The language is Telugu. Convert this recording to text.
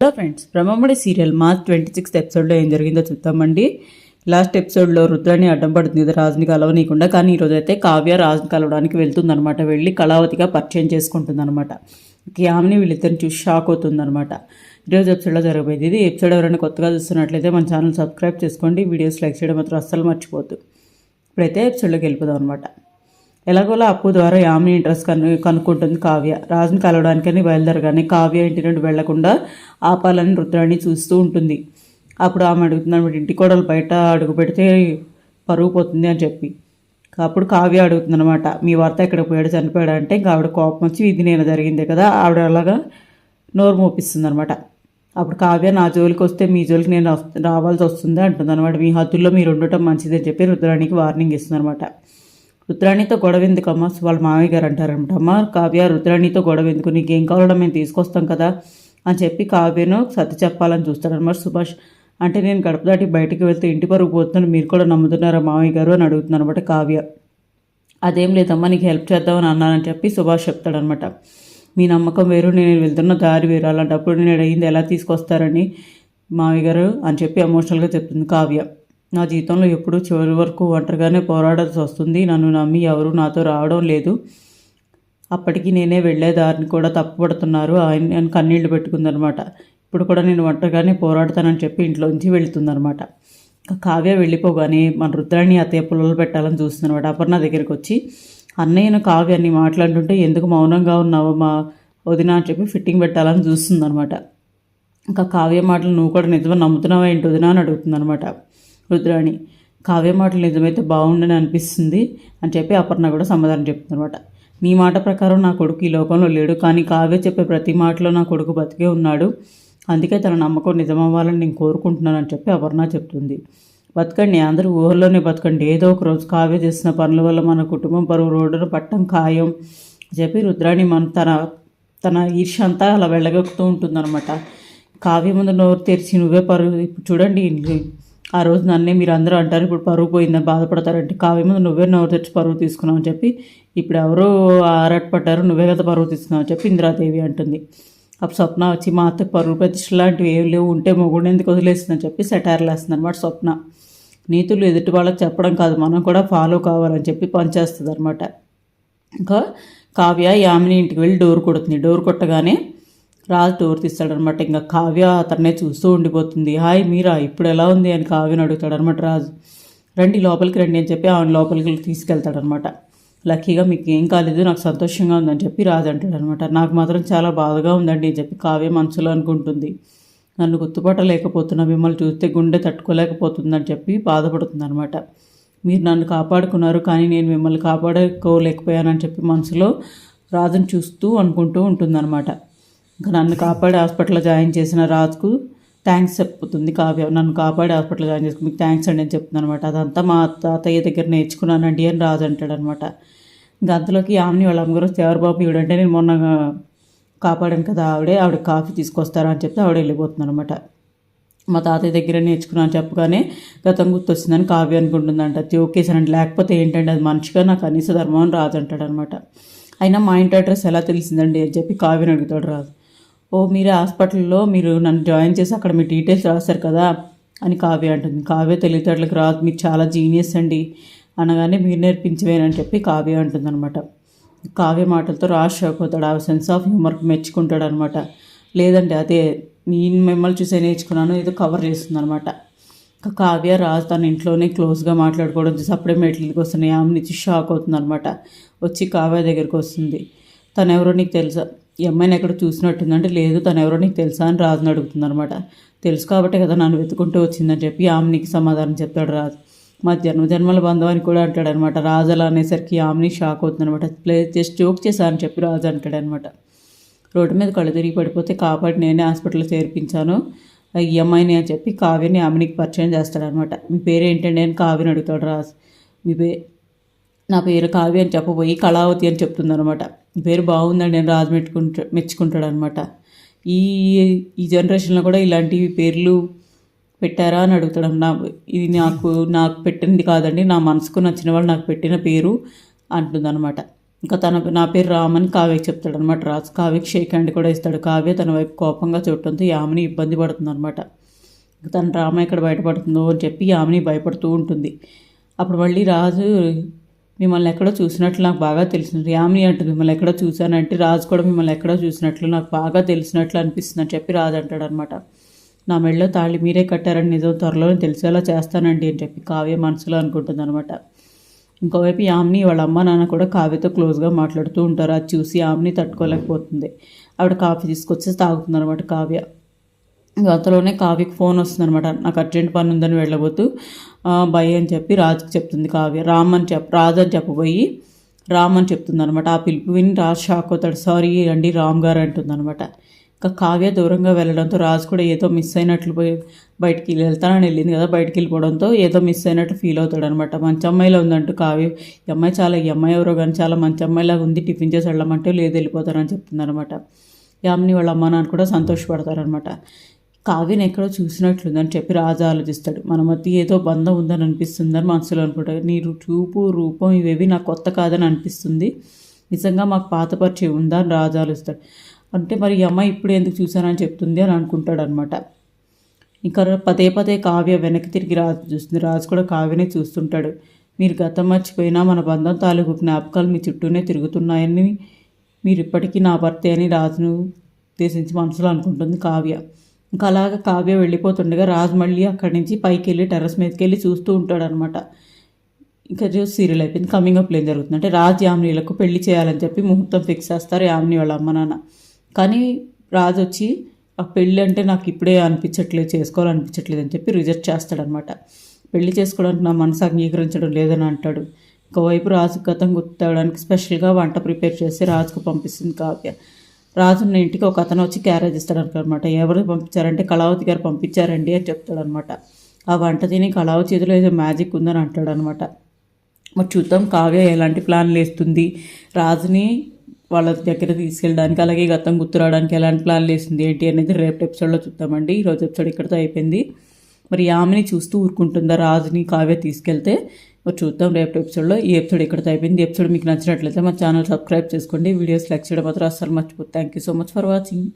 Hello friends Brahmamudi serial March twenty sixth ఎపిసోడ్లో ఏం జరిగిందో చూద్దామండి లాస్ట్ ఎపిసోడ్లో రుద్రాన్ని అడ్డం పడుతుంది కదా రాజుని కలవనీయకుండా. కానీ ఈరోజు అయితే కావ్య రాజుని కలవడానికి వెళ్తుందనమాట వెళ్ళి కళావతిగా పరిచయం చేసుకుంటుందనమాట యామిని వీళ్ళిద్దరిని చూసి షాక్ అవుతుందనమాట ఈరోజు ఎపిసోడ్లో జరగబోయేది ఇది. ఎపిసోడ్ ఎవరైనా కొత్తగా చూస్తున్నట్లయితే మన ఛానల్ సబ్స్క్రైబ్ చేసుకోండి. వీడియోస్ లైక్ చేయడం మాత్రం అస్సలు మర్చిపోద్దు ఇప్పుడైతే ఎపిసోడ్లోకి వెళ్ళిపోదాం అనమాట ఎలాగోలా అప్పు ద్వారా యామిని ఇంట్రెస్ట్ కను కనుక్కుంటుంది కావ్య. రాజుని కలవడానికని బయలుదేరగానే కావ్య ఇంటి నుండి వెళ్ళకుండా ఆపాలని రుద్రాన్ని చూస్తూ ఉంటుంది. అప్పుడు ఆమె అడుగుతుంది ఇంటి కోడలు బయట అడుగు పెడితే పరుగు పోతుంది అని చెప్పి. అప్పుడు కావ్య అడుగుతుంది అనమాట మీ భర్త ఎక్కడ పోయాడు చనిపోయాడు? అంటే ఇంకా ఆవిడ కోపం వచ్చి ఇది నేను జరిగిందే కదా ఆవిడ అలాగా నోరు మోపిస్తుంది అనమాట అప్పుడు కావ్య నా జోలికి వస్తే మీ జోలికి నేను రావాల్సి వస్తుంది? అంటుంది అనమాట మీ హద్దుల్లో మీరు ఉండటం మంచిదని చెప్పి రుద్రానికి వార్నింగ్ ఇస్తుంది అనమాట రుద్రాణితో గొడవ ఎందుకమ్మా? వాళ్ళ మామయ్య గారు అంటారనమాట అమ్మ కావ్య రుద్రాణితో గొడవ ఎందుకు? నీకేం కావాలో మేము తీసుకొస్తాం కదా అని చెప్పి కావ్యను సర్ది చెప్పాలని చూస్తారనమాట సుభాష్. అంటే నేను గడప దాటి బయటికి వెళ్తే ఇంటి పరుగు పోతున్నాను మీరు కూడా నమ్ముతున్నారా మామయ్య గారు అని అడుగుతుంది అనమాట కావ్య. అదేం లేదమ్మా నీకు హెల్ప్ చేద్దామని అన్నానని చెప్పి సుభాష్ చెప్తాడనమాట మీ నమ్మకం వేరు నేను వెళ్తున్న దారి వేరు. అలాంటప్పుడు నేను అడిగింది ఎలా తీసుకొస్తారని మామయ్య గారు అని చెప్పి ఎమోషనల్గా చెప్తుంది కావ్య. నా జీవితంలో ఎప్పుడూ చివరి వరకు ఒంటరిగానే పోరాడాల్సి వస్తుంది. నన్ను నమ్మి ఎవరు నాతో రావడం లేదు. అప్పటికి నేనే వెళ్ళే దారిని కూడా తప్పుపడుతున్నారు. ఆయన ఆయన కన్నీళ్ళు పెట్టుకుందనమాట. ఇప్పుడు కూడా నేను ఒంటరిగానే పోరాడతానని చెప్పి ఇంట్లోంచి వెళుతుందనమాట. కావ్య వెళ్ళిపోగానే మన రుద్రాన్ని అత్తయ్య పుల్లలు పెట్టాలని చూస్తుందనమాట. అపర్ణ దగ్గరికి వచ్చి అన్నయ్యను కావ్యాన్ని మాట్లాడుతుంటే ఎందుకు మౌనంగా ఉన్నావు? మా వదిన అని చెప్పి ఫిట్టింగ్ పెట్టాలని చూస్తుందనమాట. ఇంకా కావ్య మాటలు నువ్వు కూడా నిజమని నమ్ముతున్నావా ఏంటి వదినా అని అడుగుతుందనమాట. రుద్రాణి. కావ్య మాటలు నిజమైతే బాగుండని అనిపిస్తుంది అని చెప్పి అపర్ణ కూడా సమాధానం చెప్తుందనమాట నీ మాట ప్రకారం నా కొడుకు ఈ లోకంలో లేడు కానీ కావ్య చెప్పే ప్రతి మాటలో నా కొడుకు బతికే ఉన్నాడు. అందుకే తన నమ్మకం నిజమవ్వాలని నేను కోరుకుంటున్నానని చెప్పి అపర్ణ చెప్తుంది. బతకండి అందరూ ఊహల్లోనే బతకండి. ఏదో ఒక రోజు కావ్య చేసిన పనుల వల్ల మన కుటుంబం పరువు రోడ్డును పట్టం ఖాయం చెప్పి రుద్రాణి మన తన తన ఈర్ష అంతా అలా వెళ్ళగొక్కుతూ ఉంటుందన్నమాట. కావ్య ముందు నోరు తెరిచి నువ్వే పరు ఇప్పుడు చూడండి ఆ రోజు నన్నే మీరు అందరూ అంటారు ఇప్పుడు పరువు పోయిందని బాధపడతారంటే కావేమో నువ్వే నోరు తెచ్చి పరువు తీసుకున్నావు అని చెప్పి ఇప్పుడు ఎవరో ఆరాటపడ్డారు నువ్వే కదా పరువు తీసుకున్నావు అని చెప్పి ఇందిరాదేవి అంటుంది. అప్పుడు స్వప్న వచ్చి మా అత్త పరువు ప్రతిష్ట లాంటివి ఏం లేవు ఉంటే మొగుడు ఎందుకు వదిలేస్తుందని చెప్పి సెటార్లు వేస్తుంది అనమాట స్వప్న. నీతులు ఎదుటి వాళ్ళకి చెప్పడం కాదు మనం కూడా ఫాలో కావాలని చెప్పి పనిచేస్తుంది అనమాట ఇంకా కావ్య యామిని ఇంటికి వెళ్ళి డోర్ కొడుతుంది. డోర్ కొట్టగానే రాజు డోర్ తీస్తాడనమాట ఇంకా కావ్య అతన్నే చూస్తూ ఉండిపోతుంది. హాయ్ మీరా ఇప్పుడు ఎలా ఉంది? అని కావ్యని అడుగుతాడనమాట రాజు. రండి లోపలికి రండి అని చెప్పి ఆమె లోపలికి తీసుకెళ్తాడనమాట లక్కీగా మీకు ఏం కాలేదు నాకు సంతోషంగా ఉందని చెప్పి రాజు అంటాడనమాట నాకు మాత్రం చాలా బాధగా ఉందండి అని చెప్పి కావ్య మనసులో అనుకుంటుంది. నన్ను గుర్తుపట్టలేకపోతున్నా మిమ్మల్ని చూస్తే గుండె తట్టుకోలేకపోతుందని చెప్పి బాధపడుతుంది అనమాట మీరు నన్ను కాపాడుకున్నారు కానీ నేను మిమ్మల్ని కాపాడుకోలేకపోయానని చెప్పి మనసులో రాజుని చూస్తూ అనుకుంటూ ఉంటుందన్నమాట. ఇంకా నన్ను కాపాడి హాస్పిటల్లో జాయిన్ చేసిన రాజుకు థ్యాంక్స్ చెప్పుతుంది కావ్య. నన్ను కాపాడి హాస్పిటల్ జాయిన్ చేసుకుని మీకు థ్యాంక్స్ అండి అని చెప్తుంది అనమాట. అదంతా మా తాతయ్య దగ్గర నేర్చుకున్నానండి అని రాజు అంటాడు అనమాట. ఇంకా అంతలోకి ఆమెని వాళ్ళ అమ్మగారు ఎవరు ఈవిడంటే నేను మొన్న కాపాడాను కదా ఆవిడే ఆవిడ కాఫీ తీసుకొస్తారా అని చెప్తే ఆవిడ వెళ్ళిపోతుంది అనమాట. మా తాతయ్య దగ్గర నేర్చుకున్నాను చెప్పగానే గతం గుర్తొచ్చిందని కావ్య అనుకుంటుందంట. జోకేసానండి లేకపోతే ఏంటంటే అది మనిషిగా నాకు కనీస ధర్మం అని రాజు అంటాడు అనమాట. అయినా మా ఇంటి అడ్రస్ ఎలా తెలిసిందండి అని చెప్పి కావ్యని అడుగుతాడు రాజు. ఓ మీరు హాస్పిటల్లో మీరు నన్ను జాయిన్ చేసి అక్కడ మీ డీటెయిల్స్ రాశారు కదా అని కావ్య అంటుంది. కావ్య తెలివితేటలకు రాదు. మీరు చాలా జీనియస్ అండి. అనగానే మీరు నేర్పించవేనని చెప్పి కావ్య అంటుందన్నమాట. కావ్య మాటలతో రాజ్ షాక్ అవుతాడు ఆ సెన్స్ ఆఫ్ హ్యూమర్కి మెచ్చుకుంటాడు అనమాట లేదండి అదే నేను మిమ్మల్ని చూసే నేర్చుకున్నాను. ఏదో కవర్ చేస్తుందనమాట ఇంకా కావ్య రాజు తన ఇంట్లోనే క్లోజ్గా మాట్లాడుకోవడం చూసి అప్పుడే మెట్లకి వస్తున్నాయి. ఆమె నుంచి షాక్ అవుతుంది అనమాట వచ్చి కావ్య దగ్గరికి వస్తుంది. తను ఎవరో నీకు తెలుసా? ఈ అమ్మాయిని ఎక్కడ చూసినట్టుందంటే లేదు తను ఎవరో నీకు తెలుసా? అని రాజుని అడుగుతుంది అనమాట తెలుసు కాబట్టే కదా నన్ను వెతుకుంటూ వచ్చిందని చెప్పి ఆమెనికి సమాధానం చెప్తాడు రాజు. మా జన్మజన్మల బంధం అని కూడా అంటాడు అనమాట రాజు అలా అనేసరికి ఆమెని షాక్ అవుతుంది అనమాట ప్లే జస్ట్ జోక్ చేశానని చెప్పి రాజు అంటాడనమాట రోడ్డు మీద కళ్ళు తిరిగి పడిపోతే కాపాడి నేనే హాస్పిటల్లో చేర్పించాను. ఈ అమ్మాయిని అని చెప్పి కావ్యని ఆమెనికి పరిచయం చేస్తాడనమాట మీ పేరు ఏంటండి అని కావ్యని అడుగుతాడు రాజు. మీ పే నా పేరు కావ్య అని చెప్పబోయి కళావతి అని చెప్తుందనమాట పేరు బాగుందండి నేను రాజు మెట్టుకుంటా మెచ్చుకుంటాడు అనమాట ఈ ఈ జనరేషన్లో కూడా ఇలాంటి పేర్లు పెట్టారా అని అడుగుతాడు. నా ఇది నాకు నాకు పెట్టింది కాదండి నా మనసుకు నచ్చిన వాళ్ళు నాకు పెట్టిన పేరు అంటుందన్నమాట. ఇంకా తన నా పేరు రామని కావ్యకి చెప్తాడు అనమాట రాజు కావ్యకి షేక్ హ్యాండ్ కూడా ఇస్తాడు. కావ్య తన వైపు కోపంగా చూడటంతో యామిని ఇబ్బంది పడుతుంది అనమాట తన రామ ఎక్కడ బయటపడుతుందో అని చెప్పి యామిని భయపడుతూ ఉంటుంది. అప్పుడు మళ్ళీ రాజు మిమ్మల్ని ఎక్కడో చూసినట్లు నాకు బాగా తెలిసింది. యామిని అంటుంది మిమ్మల్ని ఎక్కడో చూశానంటే రాజు కూడా మిమ్మల్ని ఎక్కడో చూసినట్లు నాకు బాగా తెలిసినట్లు అనిపిస్తుంది అని చెప్పి రాజు అంటాడు అనమాట నా మెళ్ళో తాళి మీరే కట్టారని నిజం త్వరలోనే తెలిసేలా చేస్తానండి అని చెప్పి కావ్య మనసులో అనుకుంటుంది అనమాట ఇంకోవైపు యామిని వాళ్ళ అమ్మ నాన్న కూడా కావ్యతో క్లోజ్గా మాట్లాడుతూ ఉంటారు. అది చూసి యామిని తట్టుకోలేకపోతుంది. ఆవిడ కాఫీ తీసుకొచ్చి తాగుతుంది అనమాట కావ్య. అంతలోనే కావ్యకి ఫోన్ వస్తుంది అనమాట నాకు అర్జెంట్ పని ఉందని వెళ్ళబోతూ భయ్ అని చెప్పి రాజుకి చెప్తుంది కావ్య. రామ్ అని చెప్ రాజు అని చెప్పబోయి రామ్ అని చెప్తుంది అనమాట ఆ పిలుపు విని రాజు షాక్ అవుతాడు. సారీ అండి రామ్ గారు అంటుంది అనమాట ఇంకా కావ్య దూరంగా వెళ్ళడంతో రాజు కూడా ఏదో మిస్ అయినట్లు పోయి బయటికి వెళ్తానని వెళ్ళింది కదా బయటికి వెళ్ళిపోవడంతో ఏదో మిస్ అయినట్టు ఫీల్ అవుతాడు అనమాట మంచి అమ్మాయిలో ఉందంటూ కావ్య. ఈ అమ్మాయి చాలా ఈ అమ్మాయి ఎవరో కానీ చాలా మంచి అమ్మాయిలాగా ఉంది టిఫిన్ చేసి వెళ్ళమంటే లేదు వెళ్ళిపోతారని చెప్తుంది అనమాట యామిని వాళ్ళ అమ్మ నాన్న కూడా సంతోషపడతారనమాట కావ్యను ఎక్కడో చూసినట్లుందని చెప్పి రాజా ఆలోచిస్తాడు. మన మధ్య ఏదో బంధం ఉందని అనిపిస్తుందని మనసులో అనుకుంటాడు. నీ చూపు రూపం ఇవేవి నాకు కొత్త కాదని అనిపిస్తుంది. నిజంగా మాకు పాత పరిచయం ఉందా అని రాజా ఆలోచిస్తాడు. అంటే మరి ఈ అమ్మాయి ఇప్పుడు ఎందుకు చూశానని చెప్తుంది అని అనుకుంటాడు అనమాట ఇంకా పదే పదే కావ్య వెనక్కి తిరిగి రాజు చూస్తుంది. రాజు కూడా కావ్యనే చూస్తుంటాడు. మీరు గతం మర్చిపోయినా మన బంధం తాలూకు జ్ఞాపకాలు మీ చుట్టూనే తిరుగుతున్నాయని మీరు ఇప్పటికీ నా భర్తే అని రాజును ఉద్దేశించి మనసులో అనుకుంటుంది కావ్య. ఇంకా అలాగ కావ్య వెళ్ళిపోతుండగా రాజు మళ్ళీ అక్కడి నుంచి పైకి వెళ్ళి టెర్రస్ మీదకి వెళ్ళి చూస్తూ ఉంటాడనమాట. ఇంకా చూసి సీరియల్ అయిపోయింది. కమింగ్ అప్లో ఏం జరుగుతుంది? అంటే రాజు యామినీలకు పెళ్ళి చేయాలని చెప్పి ముహూర్తం ఫిక్స్ చేస్తారు యామిని వాళ్ళ అమ్మ నాన్న. కానీ రాజు వచ్చి ఆ పెళ్ళి అంటే నాకు ఇప్పుడే అనిపించట్లేదు చేసుకోవాలనిపించట్లేదు అని చెప్పి రిజెక్ట్ చేస్తాడనమాట. పెళ్ళి చేసుకోవడానికి నా మనసు అంగీకరించడం లేదని అంటాడు. ఇంకోవైపు రాజు గతం గుర్తవడానికి స్పెషల్గా వంట ప్రిపేర్ చేసి రాజుకు పంపిస్తుంది కావ్య. రాజున్న ఇంటికి ఒక అతను వచ్చి క్యారేజ్ ఇస్తాడనమాట ఎవరు పంపించారంటే కళావతి గారు పంపించారండి అని చెప్తాడనమాట ఆ వంట తిని కళావతి చేతిలో ఏదో మ్యాజిక్ ఉందని అంటాడనమాట మరి చూద్దాం కావ్య ఎలాంటి ప్లాన్లు వేస్తుంది రాజుని వాళ్ళ దగ్గర తీసుకెళ్ళడానికి అలాగే గతం గుర్తురావడానికి ఎలాంటి ప్లాన్లు వేస్తుంది ఏంటి అనేది రేపు ఎపిసోడ్లో చూద్దామండి. ఈరోజు ఎపిసోడ్ ఇక్కడితో అయిపోయింది. మరి ఆమెని చూస్తూ ఊరుకుంటుందా రాజుని కావ్య తీసుకెళ్తే? మరి చూద్దాం రేపు ఎపిసోడ్లో ఈ ఎపిసోడ్ ఇక్కడితో అయిపోయింది. ఎపిసోడ్ మీకు నచ్చినట్లయితే మా ఛానల్ సబ్స్క్రైబ్ చేసుకోండి. వీడియోస్ లైక్ చేయడం మాత్రం అస్సలు మర్చిపోతుంది thank you so much for watching